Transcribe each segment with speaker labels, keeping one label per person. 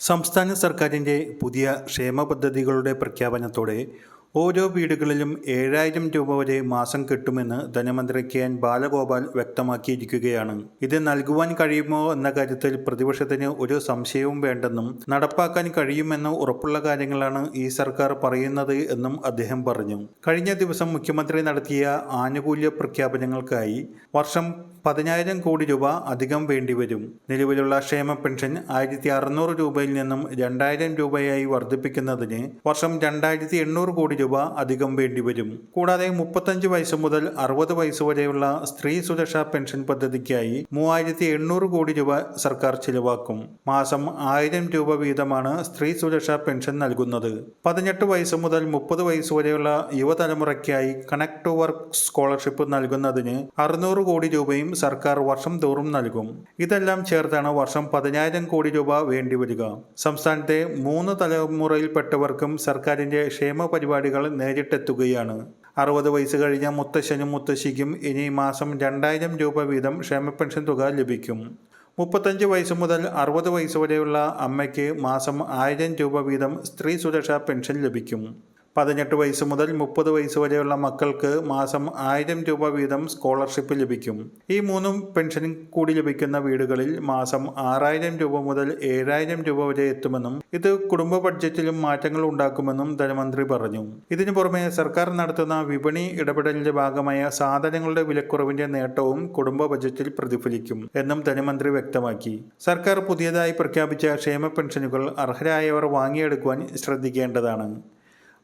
Speaker 1: സംസ്ഥാന സർക്കാരിന്റെ പുതിയ ക്ഷേമ പദ്ധതികളുടെ പ്രഖ്യാപനത്തോടെ ഓരോ വീടുകളിലും ഏഴായിരം രൂപ വരെ മാസം കിട്ടുമെന്ന് ധനമന്ത്രി കെ എൻ ബാലഗോപാൽ വ്യക്തമാക്കിയിരിക്കുകയാണ്. ഇത് നൽകുവാൻ കഴിയുമോ എന്ന കാര്യത്തിൽ പ്രതിപക്ഷത്തിന് ഒരു സംശയവും വേണ്ടെന്നും നടപ്പാക്കാൻ കഴിയുമെന്ന ഉറപ്പുള്ള കാര്യങ്ങളാണ് ഈ സർക്കാർ പറയുന്നത് എന്നും അദ്ദേഹം പറഞ്ഞു. കഴിഞ്ഞ ദിവസം മുഖ്യമന്ത്രി നടത്തിയ ആനുകൂല്യ പ്രഖ്യാപനങ്ങൾക്കായി വർഷം പതിനായിരം കോടി രൂപ അധികം വേണ്ടിവരും. നിലവിലുള്ള ക്ഷേമ പെൻഷൻ ആയിരത്തി അറുന്നൂറ് രൂപയിൽ നിന്നും രണ്ടായിരം രൂപയായി വർദ്ധിപ്പിക്കുന്നതിന് വർഷം രണ്ടായിരത്തി എണ്ണൂറ് കോടി രൂപ അധികം വേണ്ടിവരും കൂടാതെ മുപ്പത്തഞ്ച് വയസ്സ് മുതൽ അറുപത് വയസ്സ് വരെയുള്ള സ്ത്രീ സുരക്ഷാ പെൻഷൻ പദ്ധതിക്കായി മൂവായിരത്തി എണ്ണൂറ് കോടി രൂപ സർക്കാർ ചിലവാക്കും. മാസം ആയിരം രൂപ വീതമാണ് സ്ത്രീ സുരക്ഷാ പെൻഷൻ നൽകുന്നത്. പതിനെട്ട് വയസ്സ് മുതൽ മുപ്പത് വയസ്സ് വരെയുള്ള യുവതലമുറയ്ക്കായി കണക്ട് ടു വർക്ക് സ്കോളർഷിപ്പ് നൽകുന്നതിന് അറുന്നൂറ് കോടി രൂപയും സർക്കാർ വർഷം തോറും നൽകും. ഇതെല്ലാം ചേർത്താണ് വർഷം പതിനായിരം കോടി രൂപ വേണ്ടിവരിക സംസ്ഥാനത്തെ മൂന്ന് തലമുറയിൽപ്പെട്ടവർക്കും സർക്കാരിന്റെ ക്ഷേമ പരിപാടികൾ നേരിട്ടെത്തുകയാണ്. അറുപത് വയസ്സ് കഴിഞ്ഞ മുത്തശ്ശനും മുത്തശ്ശിക്കും ഇനി മാസം രണ്ടായിരം രൂപ വീതം ക്ഷേമ പെൻഷൻ തുക ലഭിക്കും. മുപ്പത്തഞ്ച് വയസ്സ് മുതൽ അറുപത് വയസ്സ് വരെയുള്ള അമ്മയ്ക്ക് മാസം ആയിരം രൂപ വീതം സ്ത്രീ സുരക്ഷാ പെൻഷൻ ലഭിക്കും. പതിനെട്ട് വയസ്സ് മുതൽ മുപ്പത് വയസ്സ് വരെയുള്ള മക്കൾക്ക് മാസം ആയിരം രൂപ വീതം സ്കോളർഷിപ്പ് ലഭിക്കും. ഈ മൂന്നും പെൻഷൻ കൂടി ലഭിക്കുന്ന വീടുകളിൽ മാസം ആറായിരം രൂപ മുതൽ ഏഴായിരം രൂപ വരെ എത്തുമെന്നും ഇത് കുടുംബ ബഡ്ജറ്റിലും മാറ്റങ്ങൾ ഉണ്ടാക്കുമെന്നും ധനമന്ത്രി പറഞ്ഞു. ഇതിനു പുറമെ സർക്കാർ നടത്തുന്ന വിപണി ഇടപെടലിന്റെ ഭാഗമായ സാധനങ്ങളുടെ വിലക്കുറവിന്റെ നേട്ടവും കുടുംബ ബജറ്റിൽ പ്രതിഫലിക്കും എന്നും ധനമന്ത്രി വ്യക്തമാക്കി. സർക്കാർ പുതിയതായി പ്രഖ്യാപിച്ച ക്ഷേമ പെൻഷനുകൾ അർഹരായവർ വാങ്ങിയെടുക്കുവാൻ ശ്രദ്ധിക്കേണ്ടതാണ്.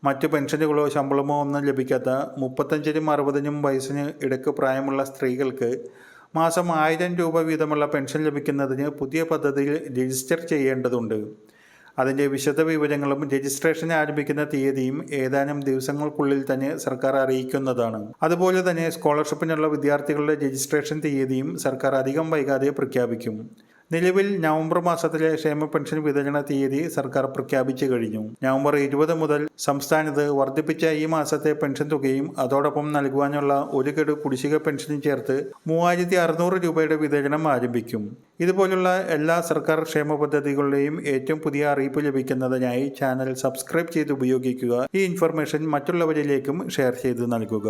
Speaker 1: മറ്റ് പെൻഷനുകളോ ശമ്പളമോ ഒന്നും ലഭിക്കാത്ത മുപ്പത്തഞ്ചിനും അറുപതിനും വയസ്സിന് ഇടയ്ക്ക് പ്രായമുള്ള സ്ത്രീകൾക്ക് മാസം ആയിരം രൂപ വീതമുള്ള പെൻഷൻ ലഭിക്കുന്നതിന് പുതിയ പദ്ധതിയിൽ രജിസ്റ്റർ ചെയ്യേണ്ടതുണ്ട്. അതിന്റെ വിശദവിവരങ്ങളും രജിസ്ട്രേഷൻ ആരംഭിക്കുന്ന തീയതിയും ഏതാനും ദിവസങ്ങൾക്കുള്ളിൽ തന്നെ സർക്കാർ അറിയിക്കുന്നതാണ്. അതുപോലെ തന്നെ സ്കോളർഷിപ്പിനുള്ള വിദ്യാർത്ഥികളുടെ രജിസ്ട്രേഷൻ തീയതിയും സർക്കാർ അധികം വൈകാതെ പ്രഖ്യാപിക്കും. നിലവിൽ നവംബർ മാസത്തിലെ ക്ഷേമ പെൻഷൻ വിതരണ തീയതി സർക്കാർ പ്രഖ്യാപിച്ചു കഴിഞ്ഞു. നവംബർ ഇരുപത് മുതൽ സംസ്ഥാനത്ത് വർദ്ധിപ്പിച്ച ഈ മാസത്തെ പെൻഷൻ തുകയും അതോടൊപ്പം നൽകുവാനുള്ള ഒരു ഗഡു കുടിശ്ശിക പെൻഷനും ചേർത്ത് മൂവായിരത്തി അറുന്നൂറ് രൂപയുടെ വിതരണം ആരംഭിക്കും. ഇതുപോലുള്ള എല്ലാ സർക്കാർ ക്ഷേമ പദ്ധതികളുടെയും ഏറ്റവും പുതിയ അറിയിപ്പ് ലഭിക്കുന്നതിനായി ചാനൽ സബ്സ്ക്രൈബ് ചെയ്ത് ഉപയോഗിക്കുക. ഈ ഇൻഫർമേഷൻ മറ്റുള്ളവരിലേക്കും ഷെയർ ചെയ്ത് നൽകുക.